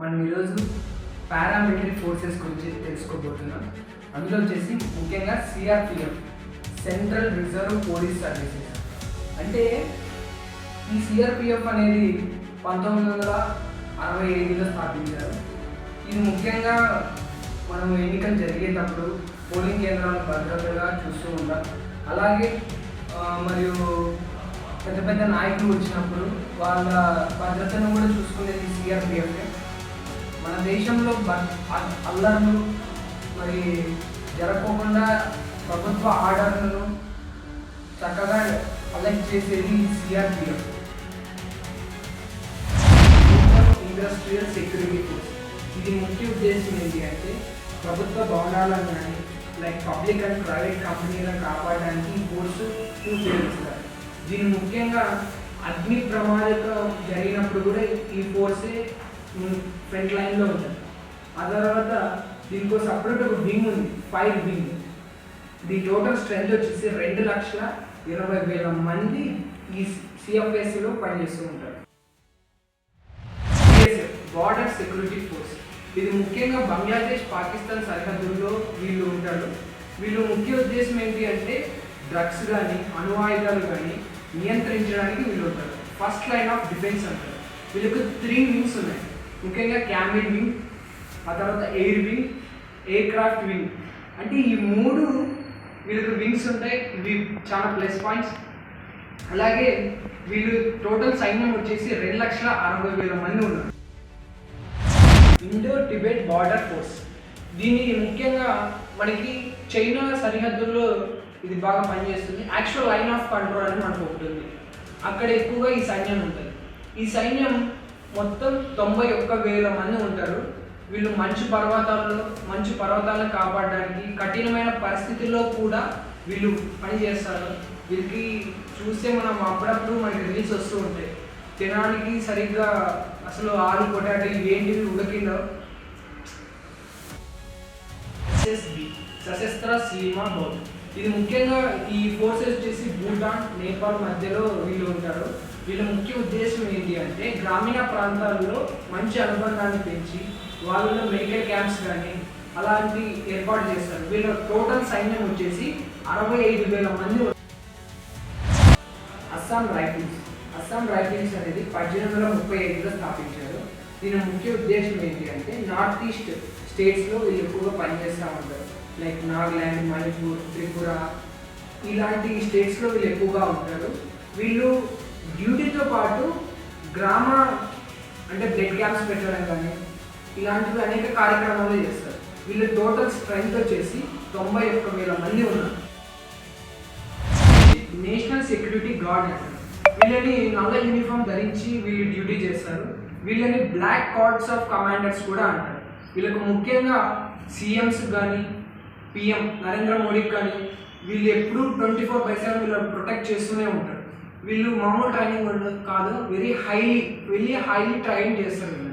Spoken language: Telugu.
మనం ఈరోజు పారామిలిటరీ ఫోర్సెస్ గురించి తెలుసుకోబోతున్నాం. అందులో వచ్చేసి ముఖ్యంగా CRPF central reserve police services అంటే ఈ సిఆర్పిఎఫ్ అనేది పంతొమ్మిది వందల అరవై ఐదులో స్థాపించారు. ఇది ముఖ్యంగా మనం ఎన్నికలు జరిగేటప్పుడు పోలింగ్ కేంద్రాలను భద్రతగా చూస్తూ ఉంటాం. అలాగే మరియు పెద్ద పెద్ద నాయకులు వచ్చినప్పుడు వాళ్ళ భద్రతను కూడా చూసుకునేది సిఆర్పిఎఫ్ మన దేశంలో అల్లర్లు మరి జరగకుండా ప్రభుత్వ ఆర్డర్లను చక్కగా కలెక్ట్ చేసేది సిఆర్పిఎఫ్ ఇండస్ట్రియల్ సెక్యూరిటీ ఫోర్స్ ఇది ముఖ్య ఉద్దేశం ఏంటి అంటే ప్రభుత్వ భవనాలను కానీ లైక్ పబ్లిక్ అండ్ ప్రైవేట్ కంపెనీలను కాపాడడానికి ఈ ఫోర్సు ఉపయోగిస్తారు. దీని ముఖ్యంగా అగ్ని ప్రమాదకం జరిగినప్పుడు కూడా ఈ ఫోర్సే ఫ్రంట్ లైన్లో ఉంటుంది ఆ తర్వాత దీనికో సపరేట్ ఒక వింగ్ ఉంది fire wing the total strength వచ్చేసి రెండు లక్షల ఇరవై వేల మంది ఈ సిఎఫ్ఎస్లో పనిచేస్తూ ఉంటారు. బార్డర్ సెక్యూరిటీ ఫోర్స్ ఇది ముఖ్యంగా బంగ్లాదేశ్ పాకిస్తాన్ సరిహద్దుల్లో వీళ్ళు ఉంటారు. వీళ్ళు ముఖ్య ఉద్దేశం ఏంటి అంటే డ్రగ్స్ కానీ అణువాయుధాలు కానీ నియంత్రించడానికి వీళ్ళు ఉంటారు. ఫస్ట్ లైన్ ఆఫ్ డిఫెన్స్ అంటారు. వీళ్ళకు త్రీ వింగ్స్ ఉన్నాయి. ముఖ్యంగా క్యామిల్ వింగ్ ఆ తర్వాత air wing aircraft wing. అంటే ఈ మూడు వీళ్ళకి వింగ్స్ ఉంటాయి ఇవి చాలా ప్లస్ పాయింట్స్. అలాగే వీళ్ళు టోటల్ సైన్యం వచ్చేసి రెండు లక్షల అరవై వేల మంది ఉన్నారు. Indo Tibet border force. దీని ముఖ్యంగా మనకి చైనా సరిహద్దుల్లో ఇది బాగా పనిచేస్తుంది. యాక్చువల్ లైన్ ఆఫ్ కంట్రోల్ అని మనకు ఒకటి ఉంది. అక్కడ ఎక్కువగా ఈ సైన్యం ఉంటుంది. ఈ సైన్యం మొత్తం తొంభై ఒక్క వేల మంది ఉంటారు. వీళ్ళు మంచు పర్వతాల్లో మంచు పర్వతాలను కాపాడడానికి కఠినమైన పరిస్థితుల్లో కూడా వీళ్ళు పని చేస్తారు. వీరికి చూస్తే మనం అప్పుడప్పుడు మనకి రీల్స్ వస్తూ ఉంటాయి. తినడానికి సరిగ్గా అసలు ఆలు పొటాటో ఏంటివి ఉడకిందో ఎస్ఎస్బి సశస్త్ర సీమా బౌల్ ఇది ముఖ్యంగా ఈ ఫోర్సెస్ వచ్చేసి భూటాన్ నేపాల్ మధ్యలో వీళ్ళు ఉంటారు. వీళ్ళ ముఖ్య ఉద్దేశం ఏంటి అంటే గ్రామీణ ప్రాంతాల్లో మంచి అనుబంధాన్ని పెంచి వాళ్ళలో మెడికల్ క్యాంప్స్ కానీ అలాంటి ఏర్పాటు చేస్తారు. వీళ్ళ టోటల్ సైన్యం వచ్చేసి అరవై ఐదు వేల మంది అస్సాం రైఫిల్స్. అస్సాం రైఫిల్స్ అనేది పద్దెనిమిది వందల ముప్పై ఐదులో స్థాపించారు. దీని ముఖ్య ఉద్దేశం ఏంటి అంటే నార్త్ ఈస్ట్ స్టేట్స్లో వీళ్ళు ఎక్కువగా పనిచేస్తూ ఉంటారు. లైక్ నాగాల్యాండ్ మణిపూర్ త్రిపుర ఇలాంటి స్టేట్స్లో వీళ్ళు ఎక్కువగా ఉంటారు. వీళ్ళు డ్యూటీతో పాటు గ్రామ అంటే బ్లడ్ క్యాంప్స్ పెట్టడం కానీ ఇలాంటివి అనేక కార్యక్రమాలు చేస్తారు. వీళ్ళు టోటల్ స్ట్రెంగ్త్ వచ్చేసి తొంభై ఒక్క వేల మంది ఉన్నారు. నేషనల్ సెక్యూరిటీ గార్డ్ అంటారు. వీళ్ళని నల్ల యూనిఫామ్ ధరించి వీళ్ళు డ్యూటీ చేస్తారు. వీళ్ళని బ్లాక్ కార్డ్స్ ఆఫ్ కమాండర్స్ కూడా అంటారు. వీళ్ళకు ముఖ్యంగా సీఎంస్ కానీ పిఎం నరేంద్ర మోడీకి కానీ వీళ్ళు ఎప్పుడూ ట్వంటీ ఫోర్ బై సెవెన్ వీళ్ళని ప్రొటెక్ట్ చేస్తూనే ఉంటారు. వీళ్ళు మామూలు ట్రైనింగ్ కాదు very highly very highly train చేస్తారు. వీళ్ళు